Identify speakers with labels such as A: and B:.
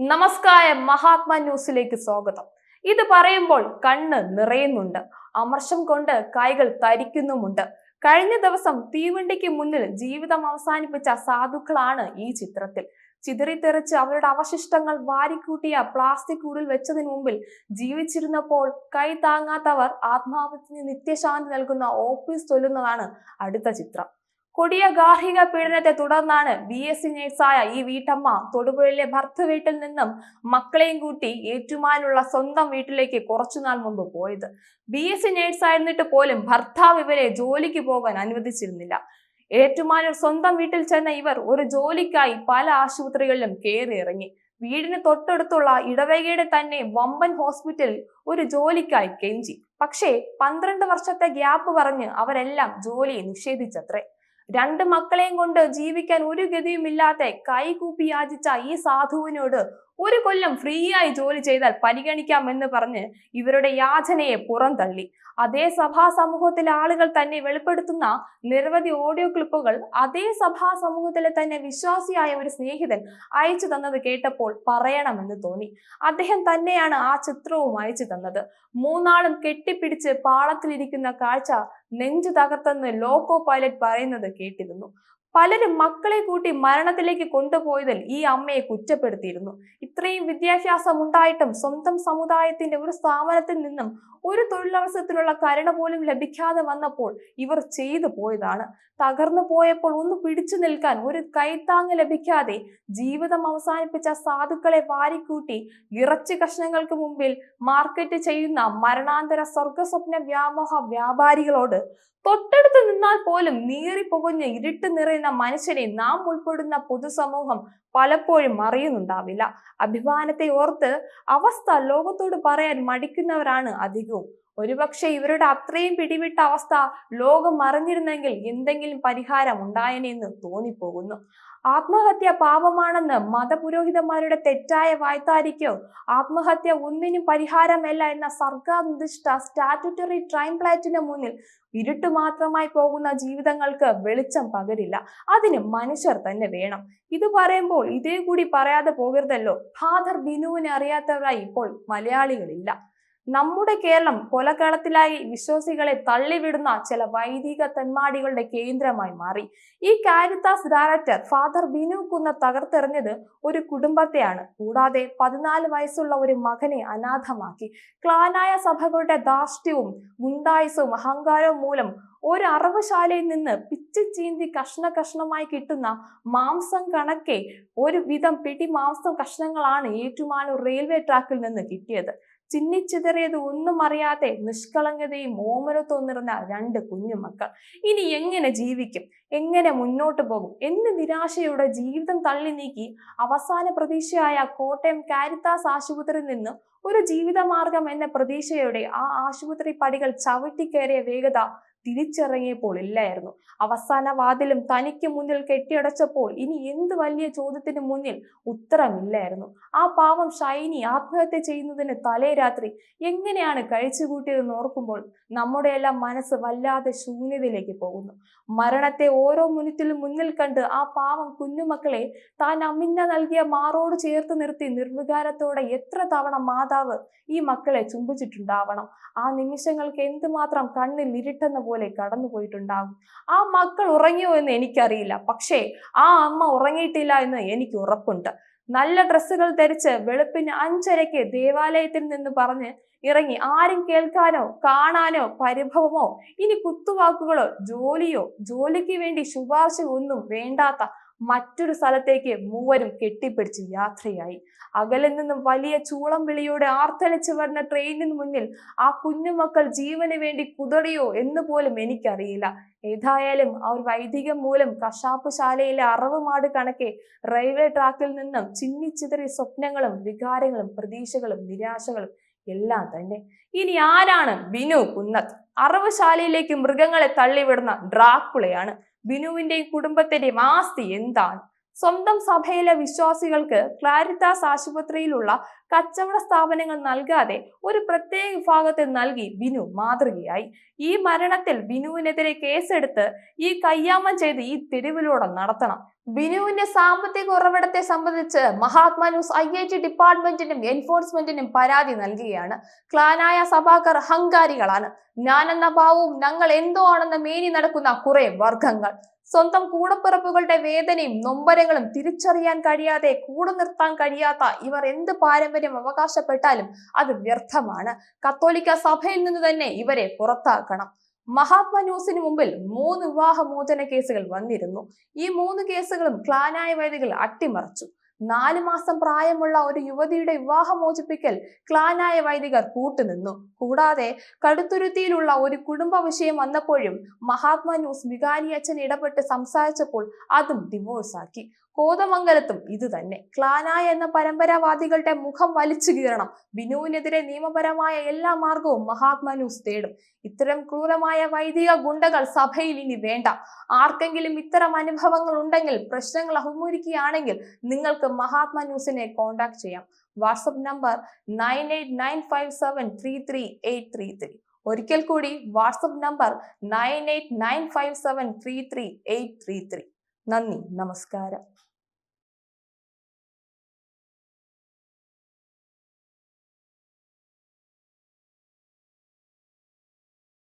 A: നമസ്കാരം മഹാത്മാ ന്യൂസിലേക്ക് സ്വാഗതം. ഇത് പറയുമ്പോൾ കണ്ണ് നിറയുന്നുണ്ട്. അമർഷം കൊണ്ട് കൈകൾ തരിക്കുന്നുമുണ്ട്. കഴിഞ്ഞ ദിവസം തീവണ്ടിക്ക് മുന്നിൽ ജീവിതം അവസാനിപ്പിച്ച സാധുക്കളാണ് ഈ ചിത്രത്തിൽ. ചിതറിത്തെറിച്ച് അവരുടെ അവശിഷ്ടങ്ങൾ വാരിക്കൂട്ടിയ പ്ലാസ്റ്റിക് കൂടിൽ വെച്ചതിന് മുമ്പിൽ ജീവിച്ചിരുന്നപ്പോൾ കൈ താങ്ങാത്തവർ ആത്മാവത്തിന് നിത്യശാന്തി നൽകുന്ന ഓഫീസ് ചൊല്ലുന്നതാണ് അടുത്ത ചിത്രം. കൊടിയ ഗാർഹിക പീഡനത്തെ തുടർന്നാണ് ബി എസ് സി നേഴ്സായ ഈ വീട്ടമ്മ തൊടുപുഴയിലെ ഭർത്ത വീട്ടിൽ നിന്നും മക്കളെയും കൂട്ടി ഏറ്റുമാനുള്ള സ്വന്തം വീട്ടിലേക്ക് കുറച്ചുനാൾ മുമ്പ് പോയത്. ബി എസ് സി നേഴ്സായിരുന്നിട്ട് പോലും ഭർത്താവ് ഇവരെ ജോലിക്ക് പോകാൻ അനുവദിച്ചിരുന്നില്ല. ഏറ്റുമാനൂർ സ്വന്തം വീട്ടിൽ ചെന്ന ഇവർ ഒരു ജോലിക്കായി പല ആശുപത്രികളിലും കയറി ഇറങ്ങി. വീടിന് തൊട്ടടുത്തുള്ള ഇടവകയുടെ തന്നെ വമ്പൻ ഹോസ്പിറ്റൽ ഒരു ജോലിക്കായി കെഞ്ചി. പക്ഷേ പന്ത്രണ്ട് വർഷത്തെ ഗ്യാപ്പ് പറഞ്ഞ് അവരെല്ലാം ജോലി നിഷേധിച്ചത്രേ. രണ്ട് മക്കളെയും കൊണ്ട് ജീവിക്കാൻ ഒരു ഗതിയുമില്ലാതെ കൈകൂപ്പി യാചിച്ച ഈ സാധുവിനോട് ഒരു കൊല്ലം ഫ്രീ ആയി ജോലി ചെയ്താൽ പരിഗണിക്കാം എന്ന് പറഞ്ഞ് ഇവരുടെ യാചനയെ പുറന്തള്ളി. അതേ സഭാ സമൂഹത്തിലെ ആളുകൾ തന്നെ വെളിപ്പെടുത്തുന്ന നിരവധി ഓഡിയോ ക്ലിപ്പുകൾ അതേ സഭാ സമൂഹത്തിലെ തന്നെ വിശ്വാസിയായ ഒരു സ്നേഹിതൻ അയച്ചു തന്നത് കേട്ടപ്പോൾ പറയണമെന്ന് തോന്നി. അദ്ദേഹം തന്നെയാണ് ആ ചിത്രവും അയച്ചു തന്നത്. മൂന്നാളും കെട്ടിപ്പിടിച്ച് പാളത്തിലിരിക്കുന്ന കാഴ്ച നെഞ്ചു തകർത്തെന്ന് ലോക്കോ പൈലറ്റ് പറയുന്നത് കേട്ടിരുന്നു. പലരും മക്കളെ കൂട്ടി മരണത്തിലേക്ക് കൊണ്ടുപോയതിൽ ഈ അമ്മയെ കുറ്റപ്പെടുത്തിയിരുന്നു. ഇത്രയും വിദ്യാഭ്യാസം ഉണ്ടായിട്ടും സ്വന്തം സമുദായത്തിന്റെ ഒരു സ്ഥാപനത്തിൽ നിന്നും ഒരു തൊഴിലവസരത്തിലുള്ള കരുണ പോലും ലഭിക്കാതെ വന്നപ്പോൾ ഇവർ ചെയ്തു പോയതാണ്. തകർന്നു പോയപ്പോൾ ഒന്ന് പിടിച്ചു നിൽക്കാൻ ഒരു കൈത്താങ് ലഭിക്കാതെ ജീവിതം അവസാനിപ്പിച്ച സാധുക്കളെ വാരിക്കൂട്ടി ഇറച്ചി കഷ്ണങ്ങൾക്ക് മുമ്പിൽ മാർക്കറ്റ് ചെയ്യുന്ന മരണാന്തര സ്വർഗസ്വപ്ന വ്യാമോഹ വ്യാപാരികളോട് തൊട്ടടുത്ത് നിന്നാൽ പോലും നീറിപ്പുകഞ്ഞ് ഇരുട്ട് നിറയുന്ന മനുഷ്യരെ നാം ഉൾപ്പെടുന്ന പൊതുസമൂഹം പലപ്പോഴും അറിയുന്നുണ്ടാവില്ല അഭിമാനത്തെ ഓർത്ത് അവസ്ഥ ലോകത്തോട് പറയാൻ മടിക്കുന്നവരാണ് അധികവും. ഒരുപക്ഷെ ഇവരുടെ അത്രയും പിടിവിട്ട അവസ്ഥ ലോകം അറിഞ്ഞിരുന്നെങ്കിൽ എന്തെങ്കിലും പരിഹാരം ഉണ്ടായനെന്ന് തോന്നിപ്പോകുന്നു. ആത്മഹത്യ പാപമാണെന്ന് മതപുരോഹിതന്മാരുടെ തെറ്റായ വായ്ത്താരിക്കോ? ആത്മഹത്യ ഒന്നിനും പരിഹാരമല്ല എന്ന സർക്കാർ നിർദ്ദിഷ്ട സ്റ്റാറ്റുറ്ററി ട്രൈംപ്ലാറ്റിന് മുന്നിൽ ഇരുട്ട് മാത്രമായി പോകുന്ന ജീവിതങ്ങൾക്ക് വെളിച്ചം പകരില്ല. അതിന് മനുഷ്യർ തന്നെ വേണം. ഇത് പറയുമ്പോൾ ഇതേ കൂടി പറയാതെ പോകരുതല്ലോ. ഫാദർ ബിനുവിനെ അറിയാത്തവരായി ഇപ്പോൾ മലയാളികളില്ല. നമ്മുടെ കേരളം കൊലകേളത്തിലായി വിശ്വാസികളെ തള്ളിവിടുന്ന ചില വൈദിക തെന്മാടികളുടെ കേന്ദ്രമായി മാറി. ഈ കാരിത്താസ് ഡയറക്ടർ ഫാദർ ബിനു കുന്ന തകർത്തെറിഞ്ഞത് ഒരു കുടുംബത്തെയാണ്. കൂടാതെ പതിനാല് വയസ്സുള്ള ഒരു മകനെ അനാഥമാക്കി. ക്ലാനായ സഭകളുടെ ധാർഷ്ട്യവും ഗുണ്ടായുസവും അഹങ്കാരവും മൂലം ഒരു അറവശാലയിൽ നിന്ന് പിച്ചു ചീന്തി കഷ്ണ കഷ്ണമായി കിട്ടുന്ന മാംസം കണക്കെ ഒരു വിധം പിടി മാംസം കഷ്ണങ്ങളാണ് ഏറ്റുമാനൂർ റെയിൽവേ ട്രാക്കിൽ നിന്ന് കിട്ടിയത്. ചിന്നിച്ചിതറിയത് ഒന്നും അറിയാതെ നിഷ്കളങ്കതയും ഓമനത്വം നിറഞ്ഞ രണ്ട് കുഞ്ഞുമക്കൾ. ഇനി എങ്ങനെ ജീവിക്കും? എങ്ങനെ മുന്നോട്ട് പോകും? എന്ന് നിരാശയുടെ ജീവിതം തള്ളി നീക്കി അവസാന പ്രതീക്ഷയായ കോട്ടയം കാരിത്താസ് ആശുപത്രിയിൽ നിന്ന് ഒരു ജീവിതമാർഗം എന്ന പ്രതീക്ഷയോടെ ആ ആശുപത്രി പടികൾ ചവിട്ടിക്കയറിയ വേഗത തിരിച്ചിറങ്ങിയപ്പോൾ ഇല്ലായിരുന്നു. അവസാന വാതിലും തനിക്ക് മുന്നിൽ കെട്ടിയടച്ചപ്പോൾ ഇനി എന്ത് വലിയ ചോദ്യത്തിന് മുന്നിൽ ഉത്തരമില്ലായിരുന്നു. ആ പാവം ഷൈനി ആത്മഹത്യ ചെയ്യുന്നതിന് തലേ രാത്രി എങ്ങനെയാണ് കഴിച്ചുകൂട്ടിയതെന്ന് ഓർക്കുമ്പോൾ നമ്മുടെ എല്ലാം മനസ്സ് വല്ലാതെ ശൂന്യതയിലേക്ക് പോകുന്നു. മരണത്തെ ഓരോ മിനിറ്റിലും മുന്നിൽ കണ്ട് ആ പാവം കുഞ്ഞുമക്കളെ താൻ അമ്മിന്ന നൽകിയ മാറോട് ചേർത്ത് നിർത്തി നിർവികാരത്തോടെ എത്ര തവണ മാതാവ് ഈ മക്കളെ ചുംബിച്ചിട്ടുണ്ടാവണം? ആ നിമിഷങ്ങൾക്ക് എന്തുമാത്രം കണ്ണിൽ ഇരുട്ടെന്ന പോലെ കടന്നു പോയിട്ടുണ്ടാകും. ആ മക്കൾ ഉറങ്ങിയോ എന്ന് എനിക്കറിയില്ല. പക്ഷേ ആ അമ്മ ഉറങ്ങിയിട്ടില്ല എന്ന് എനിക്ക് ഉറപ്പുണ്ട്. നല്ല ഡ്രസ്സുകൾ ധരിച്ച് വെളുപ്പിന് അഞ്ചരയ്ക്ക് ദേവാലയത്തിൽ നിന്ന് പറഞ്ഞ് ഇറങ്ങി ആരും കേൾക്കാനോ കാണാനോ പരിഭവമോ ഇനി കുത്തുവാക്കുകളോ ജോലിയോ ജോലിക്ക് വേണ്ടി ശുപാർശ ഒന്നും വേണ്ടാത്ത മറ്റൊരു സ്ഥലത്തേക്ക് മൂവരും കെട്ടിപ്പിടിച്ച് യാത്രയായി. അകലിൽ നിന്നും വലിയ ചൂളം വിളിയോടെ ആർത്തലിച്ചു വരുന്ന ട്രെയിനിന് മുന്നിൽ ആ കുഞ്ഞുമക്കൾ ജീവന് വേണ്ടി കുതറിയോ എന്ന് പോലും എനിക്കറിയില്ല. ഏതായാലും അവർ വൈദികം മൂലം കശാപ്പ് ശാലയിലെ അറവുമാട് കണക്കെ റെയിൽവേ ട്രാക്കിൽ നിന്നും ചിന്നിച്ചിതറി സ്വപ്നങ്ങളും വികാരങ്ങളും പ്രതീക്ഷകളും നിരാശകളും എല്ലാം തന്നെ. ഇനി ആരാണ് ബിനു കുന്നത്? അറവുശാലയിലേക്ക് മൃഗങ്ങളെ തള്ളിവിടുന്ന ഡ്രാക്കുളയാണ്. ബിനുവിന്റെയും കുടുംബത്തിന്റെയും ആസ്തി എന്താണ്? സ്വന്തം സഭയിലെ വിശ്വാസികൾക്ക് ക്ലാരിത്താസ് ആശുപത്രിയിലുള്ള കച്ചവട സ്ഥാപനങ്ങൾ നൽകാതെ ഒരു പ്രത്യേക വിഭാഗത്തിൽ നൽകി ബിനു മാതൃകയായി. ഈ മരണത്തിൽ ബിനുവിനെതിരെ കേസെടുത്ത് ഈ കയ്യാമം ചെയ്ത് ഈ തെരുവിലൂടെ നടത്തണം. ബിനുവിന്റെ സാമ്പത്തിക ഉറവിടത്തെ സംബന്ധിച്ച് Mahatma news I I T ഡിപ്പാർട്ട്മെന്റിനും എൻഫോഴ്സ്മെന്റിനും പരാതി നൽകുകയാണ്. ക്ലാനായ സഭാകർ ഹങ്കാരികളാണ് ഞാനെന്ന ഭാവവും ഞങ്ങൾ എന്തോ ആണെന്ന് മേനി നടക്കുന്ന കുറെ വർഗങ്ങൾ. സ്വന്തം കൂടപ്പിറപ്പുകളുടെ വേദനയും നൊമ്പരങ്ങളും തിരിച്ചറിയാൻ കഴിയാതെ കൂടെ നിർത്താൻ കഴിയാത്ത ഇവർ എന്ത് പാരമ്പര്യം അവകാശപ്പെട്ടാലും അത് വ്യർത്ഥമാണ്. കത്തോലിക്ക സഭയിൽ നിന്ന് തന്നെ ഇവരെ പുറത്താക്കണം. മഹാത്മാ ന്യൂസിന് മുമ്പിൽ മൂന്ന് വിവാഹമോചന കേസുകൾ വന്നിരുന്നു. ഈ മൂന്ന് കേസുകളും ക്ലാനായ വൈദികൾ അട്ടിമറിച്ചു. നാല് മാസം പ്രായമുള്ള ഒരു യുവതിയുടെ വിവാഹം മോചിപ്പിക്കൽ ക്ലാനായ വൈദികർ കൂട്ടുനിന്നു. കൂടാതെ കടുത്തുരുത്തിയിലുള്ള ഒരു കുടുംബ വിഷയം വന്നപ്പോഴും മഹാത്മാ ന്യൂസ് വികാരി അച്ഛൻ ഇടപെട്ട് സംസാരിച്ചപ്പോൾ അതും ഡിവോഴ്സാക്കി കോതമംഗലത്തും ഇത് തന്നെ ക്ലാനായ എന്ന പരമ്പരാവാദികളുടെ മുഖം വലിച്ചു കീറണം. ബിനുവിനെതിരെ നിയമപരമായ എല്ലാ മാർഗവും മഹാത്മാ ന്യൂസ് തേടും. ഇത്തരം ക്രൂരമായ വൈദിക ഗുണ്ടകൾ സഭയിൽ ഇനി വേണ്ട. ആർക്കെങ്കിലും ഇത്തരം അനുഭവങ്ങൾ ഉണ്ടെങ്കിൽ പ്രശ്നങ്ങൾ അഭിമുഖീകരിക്കുകയാണെങ്കിൽ നിങ്ങൾക്ക് മഹാത്മാ ന്യൂസിനെ കോൺടാക്ട് ചെയ്യാം. WhatsApp number nine eight nine five seven three three eight three three. ഒരിക്കൽ കൂടി WhatsApp number nine eight nine five seven three three eight three three. നന്ദി നമസ്കാരം.